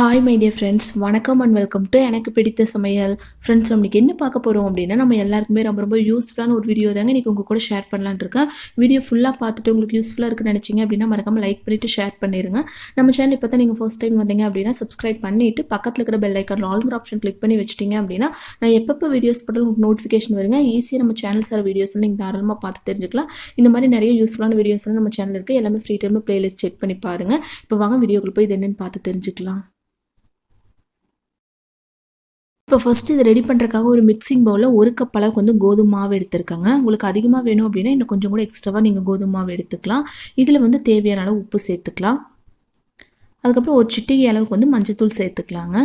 Hi my dear friends வணக்கம் and welcome to எனக்கு பிடித்த சமையல் ஃப்ரெண்ட்ஸ் நம்மளுக்கு என்ன பார்க்க போகிறோம் அப்படின்னா நம்ம எல்லாருக்குமே ரொம்ப ரொம்ப யூஸ்ஃபுல்லான ஒரு வீடியோ தாங்க. இன்றைக்கி உங்கள் கூட ஷேர் பண்ணலான் இருக்கேன். வீடியோ ஃபுல்லாக பார்த்துட்டு உங்களுக்கு யூஸ்ஃபுல்லாக இருக்குன்னு நினச்சிங்க அப்படின்னா மறக்காமல் லைக் பண்ணிவிட்டு ஷேர் பண்ணிடுங்க நம்ம சேனல் இப்போ தான் நீங்கள் ஃபஸ்ட் டைம் வந்தீங்க அப்படின்னா சப்ஸ்கிரைப் பண்ணிவிட்டு பக்கத்தில் இருக்கிற பெல் ஐக்கான் ஆல்ங்கிற ஆப்ஷன் கிளிக் பண்ணி வச்சிட்டிங்க அப்படின்னா நான் எப்பப்போ வீடியோஸ் போட்டாலும் உங்களுக்கு நோட்டிஃபிகேஷன் வருங்க. ஈஸியாக நம்ம சேனல் சார் வீடியோஸ் நீங்கள் தாராளமாக பார்த்து தெரிஞ்சுக்கலாம். இந்த மாதிரி நிறைய யூஸ்ஃபுல்லான வீடியோஸ்லாம் நம்ம சேனல் இருக்குது எல்லாமே ஃப்ரீ டைமில் ப்ளேலிஸ்ட் செக் பண்ணி பாருங்கள் இப்போ வாங்க வீடியோக்குள்ள போய் இது என்னென்னு பார்த்து தெரிஞ்சுக்கலாம். இப்போ ஃபஸ்ட்டு இது ரெடி பண்ணுறதுக்காக ஒரு மிக்சிங் பவுலில் ஒரு கப் அளவுக்கு வந்து கோதுமை மாவு எடுத்திருக்காங்க. உங்களுக்கு அதிகமாக வேணும் அப்படின்னா இன்னும் கொஞ்சம் கூட எக்ஸ்ட்ராவாக நீங்கள் கோதுமை மாவு எடுத்துக்கலாம். இதில் வந்து தேவையான அளவு உப்பு சேர்த்துக்கலாம். அதுக்கப்புறம் ஒரு சிட்டிகை அளவுக்கு வந்து மஞ்சத்தூள் சேர்த்துக்கலாங்க.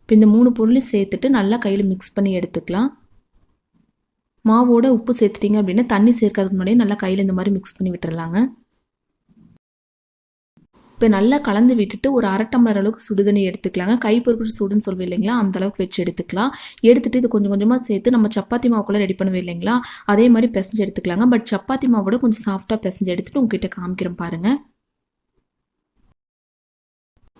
இப்போ இந்த மூணு பொருளையும் சேர்த்துட்டு நல்லா கையில் மிக்ஸ் பண்ணி எடுத்துக்கலாம். மாவோட உப்பு சேர்த்துட்டிங்க அப்படின்னா தண்ணி சேர்க்கறதுக்கு முன்னாடியே நல்லா கையில் இந்த மாதிரி மிக்ஸ் பண்ணி விட்டுறலாங்க. இப்போ நல்லா கலந்து விட்டுட்டு ஒரு அரை டம்ளர் அளவுக்கு சுடுதண்ணி எடுத்துக்கலாங்க. கை பொறுப்பு சுடுன்னு சொல்லுவோம் இல்லைங்களா? அந்த அளவுக்கு வச்சு எடுத்துக்கலாம். எடுத்துட்டு இது கொஞ்சம் கொஞ்சமாக சேர்த்து நம்ம சப்பாத்தி மாவுக்குள்ளே ரெடி பண்ணுவோம் இல்லைங்களா? அதே மாதிரி பிசைஞ்சு எடுத்துக்கலாங்க. பட் சப்பாத்தி மாவோட கொஞ்சம் சாஃப்டாக பிசைஞ்சு எடுத்துட்டு உங்ககிட்ட காமிக்கிறேன் பாருங்கள்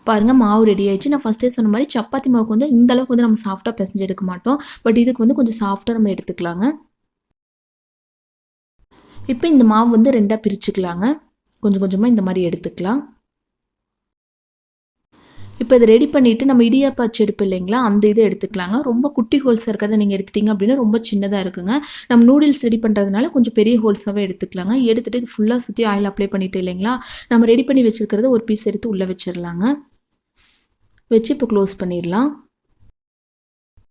பாருங்கள் மாவு ரெடி ஆயிடுச்சு. நான் ஃபஸ்ட்டே சொன்ன மாதிரி சப்பாத்தி மாவுக்கு வந்து இந்த அளவுக்கு வந்து நம்ம சாஃப்டாக பிசைஞ்சு எடுக்க மாட்டோம். பட் இதுக்கு வந்து கொஞ்சம் சாஃப்டாக நம்ம எடுத்துக்கலாங்க. இப்போ இந்த மாவு வந்து ரெண்டாக பிரிச்சுக்கலாங்க. கொஞ்சம் கொஞ்சமாக இந்த மாதிரி எடுத்துக்கலாம். இப்போ இதை ரெடி பண்ணிவிட்டு நம்ம இடியாப்பா செடுப்பு இல்லைங்களா? அந்த இதை எடுத்துக்கலாங்க. ரொம்ப குட்டி ஹோல்ஸாக இருக்கிறத நீங்கள் எடுத்துட்டிங்க அப்படின்னா ரொம்ப சின்னதாக இருக்குங்க. நம்ம நூடுல்ஸ் ரெடி பண்ணுறதுனால கொஞ்சம் பெரிய ஹோல்ஸாகவே எடுத்துக்கலாங்க. எடுத்துகிட்டு இது ஃபுல்லாக சுற்றி ஆயில் அப்ளை பண்ணிட்டு இல்லைங்களா? நம்ம ரெடி பண்ணி வச்சுருக்கிறத ஒரு பீஸ் எடுத்து உள்ளே வச்சிடலாங்க வச்சு இப்போ க்ளோஸ் பண்ணிடலாம்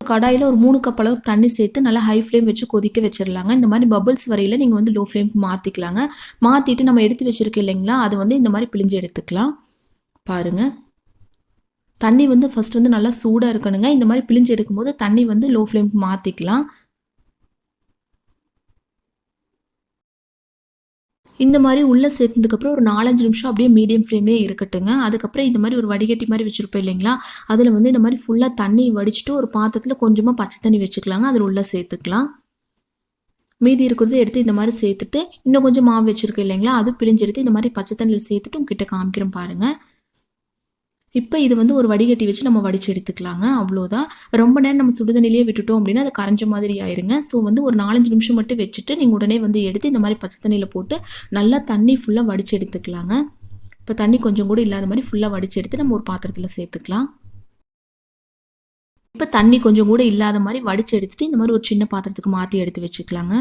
கடாயில் ஒரு மூணு கப் அளவு தண்ணி சேர்த்து நல்லா ஹை ஃப்ளேம் வச்சு கொதிக்க வச்சிடலாங்க இந்த மாதிரி பபிள்ஸ் வரையில் நீங்கள் வந்து லோ ஃப்ளேம்க்கு மாற்றிக்கலாங்க மாற்றிட்டு நம்ம எடுத்து வச்சுருக்கோம் இல்லைங்களா? அது வந்து இந்த மாதிரி பிழிஞ்சு எடுத்துக்கலாம். பாருங்கள் தண்ணி வந்து ஃபஸ்ட் வந்து நல்லா சூடாக இருக்கணுங்க. இந்த மாதிரி பிழிஞ்சு எடுக்கும்போது தண்ணி வந்து லோ ஃப்ளேம்க்கு மாற்றிக்கலாம் இந்த மாதிரி உள்ளே சேர்த்ததுக்கப்புறம் ஒரு நாலஞ்சு நிமிஷம் அப்படியே மீடியம் ஃப்ளேம்லேயே இருக்கட்டுங்க. அதுக்கப்புறம் இந்த மாதிரி ஒரு வடிகட்டி மாதிரி வச்சுருப்போம் இல்லைங்களா? அதில் வந்து இந்த மாதிரி ஃபுல்லாக தண்ணி வடிச்சிட்டு ஒரு பாத்திரத்தில் கொஞ்சமாக பச்சை தண்ணி வச்சுக்கலாங்க. அதில் உள்ளே சேர்த்துக்கலாம். மீதி இருக்கிறது எடுத்து இந்த மாதிரி சேர்த்துட்டு இன்னும் கொஞ்சம் மாவு வச்சுருக்கேன் இல்லைங்களா? அது பிழிஞ்சு எடுத்து இந்த மாதிரி பச்சை தண்ணியில் சேர்த்துட்டு உங்ககிட்ட காமிக்கிறோம் பாருங்கள் இப்போ இது வந்து ஒரு வடிகட்டி வச்சு நம்ம வடித்து எடுத்துக்கலாங்க. அவ்வளோதான். ரொம்ப நேரம் நம்ம சுடுதண்ணிலேயே விட்டுட்டோம் அப்படின்னா அது கரைஞ்ச மாதிரி ஆயிருங்க. ஸோ வந்து ஒரு நாலஞ்சு நிமிஷம் மட்டும் வச்சுட்டு நீங்கள் உடனே வந்து எடுத்து இந்த மாதிரி பச்சை தண்ணியில் போட்டு நல்லா தண்ணி ஃபுல்லாக வடித்து எடுத்துக்கலாங்க. இப்போ தண்ணி கொஞ்சம் கூட இல்லாத மாதிரி ஃபுல்லாக வடித்து எடுத்து நம்ம ஒரு பாத்திரத்தில் சேர்த்துக்கலாம். இப்போ தண்ணி கொஞ்சம் கூட இல்லாத மாதிரி வடித்து எடுத்துகிட்டு இந்த மாதிரி ஒரு சின்ன பாத்திரத்துக்கு மாற்றி எடுத்து வச்சுக்கலாங்க.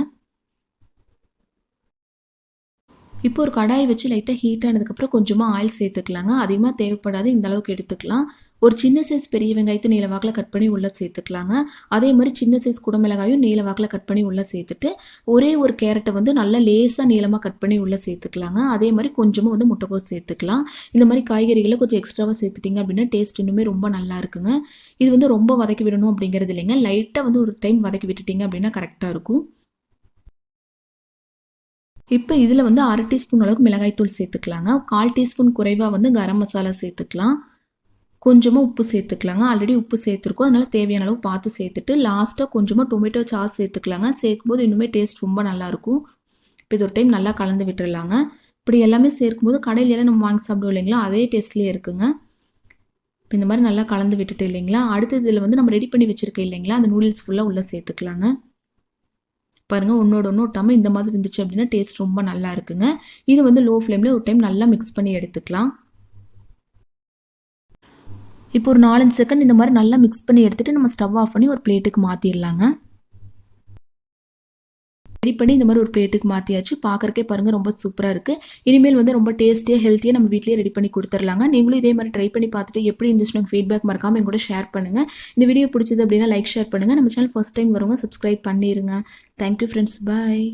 இப்போ ஒரு கடாயை வச்சு லைட்டாக ஹீட் ஆனதுக்கப்புறம் கொஞ்சமாக ஆயில் சேர்த்துக்கலாங்க. அதிகமாக தேவைப்படாது இந்த அளவுக்கு எடுத்துக்கலாம். ஒரு சின்ன சைஸ் பெரிய வெங்காயத்தை நீளவாக்கில் கட் பண்ணி உள்ளே சேர்த்துக்கலாங்க. அதே மாதிரி சின்ன சைஸ் குடமிளகாயும் நீளவாக்கில் கட் பண்ணி உள்ளே சேர்த்துட்டு ஒரே ஒரு கேரட்டை வந்து நல்லா லேசாக நீளமாக கட் பண்ணி உள்ளே சேர்த்துக்கலாங்க. அதே மாதிரி கொஞ்சமாக வந்து முட்டைக்கோஸ் சேர்த்துக்கலாம். இந்த மாதிரி காய்கறிகளை கொஞ்சம் எக்ஸ்ட்ராவாக சேர்த்துட்டிங்க அப்படின்னா டேஸ்ட் இன்னுமே ரொம்ப நல்லா இருக்குங்க. இது வந்து ரொம்ப வதக்கி விடணும் அப்படிங்கிறது இல்லைங்க. லைட்டாக வந்து ஒரு டைம் வதக்கி விட்டுட்டிங்க அப்படின்னா கரெக்டாக இருக்கும். இப்போ இதில் வந்து அரை டீஸ்பூன் அளவுக்கு மிளகாய்த்தூள் சேர்த்துக்கலாங்க. கால் டீஸ்பூன் குறைவாக வந்து கரம் மசாலா சேர்த்துக்கலாம். கொஞ்சமாக உப்பு சேர்த்துக்கலாங்க. ஆல்ரெடி உப்பு சேர்த்துருக்கோம். அதனால் தேவையான அளவு பார்த்து சேர்த்துட்டு லாஸ்ட்டாக கொஞ்சமாக டொமேட்டோ சாஸ் சேர்த்துக்கலாங்க. சேர்க்கும்போது இன்னுமே டேஸ்ட் ரொம்ப நல்லாயிருக்கும். இப்போ இது ஒரு டைம் நல்லா கலந்து விட்டுடலாங்க இப்படி எல்லாமே சேர்க்கும்போது கடையிலலாம் நம்ம வாங்கி சாப்பிடுவோம் இல்லைங்களா? அதே டேஸ்ட்லேயே இருக்குங்க. இப்போ இந்த மாதிரி நல்லா கலந்து விட்டுட்டு இல்லைங்களா? அடுத்த இதில் வந்து நம்ம ரெடி பண்ணி வச்சுருக்கோம் இல்லைங்களா? அந்த நூடுல்ஸ் ஃபுல்லாக உள்ளே சேர்த்துக்கலாங்க. பாருங்கள் ஒன்றோட ஒன்று ஒட்டாமல் இந்த மாதிரி இருந்துச்சு அப்படின்னா டேஸ்ட் ரொம்ப நல்லா இருக்குங்க. இது வந்து லோ ஃப்ளேமில் ஒரு டைம் நல்லா மிக்ஸ் பண்ணி எடுத்துக்கலாம். இப்போ ஒரு நாலஞ்சு செகண்ட் இந்த மாதிரி நல்லா மிக்ஸ் பண்ணி எடுத்துகிட்டு நம்ம ஸ்டவ் ஆஃப் பண்ணி ஒரு பிளேட்டுக்கு மாற்றிடலாங்க ரெடி பண்ணி இந்த மாதிரி ஒரு பிளேட்டுக்கு மாற்றியாச்சு பார்க்குறக்கே பாருங்கள் ரொம்ப சூப்பராக இருக்குது இனிமேல் வந்து ரொம்ப டேஸ்ட்டியாக ஹெல்த்தியாக நம்ம வீட்லேயே ரெடி பண்ணி கொடுத்துர்லாங்க நீங்களும் இதே மாதிரி ட்ரை பண்ணி பார்த்துட்டு எப்படி இருந்துச்சுன்னு ஃபீட்பேக் மறக்காமல் என் கூட ஷேர் பண்ணுங்கள் இந்த வீடியோ பிடிச்சது அப்படின்னா லைக் ஷேர் பண்ணுங்கள் நம்ம சேனல் ஃபஸ்ட் டைம் வருவாங்க சப்ஸ்கிரைப் பண்ணிடுங்க தேங்க்யூ ஃப்ரெண்ட்ஸ் பாய்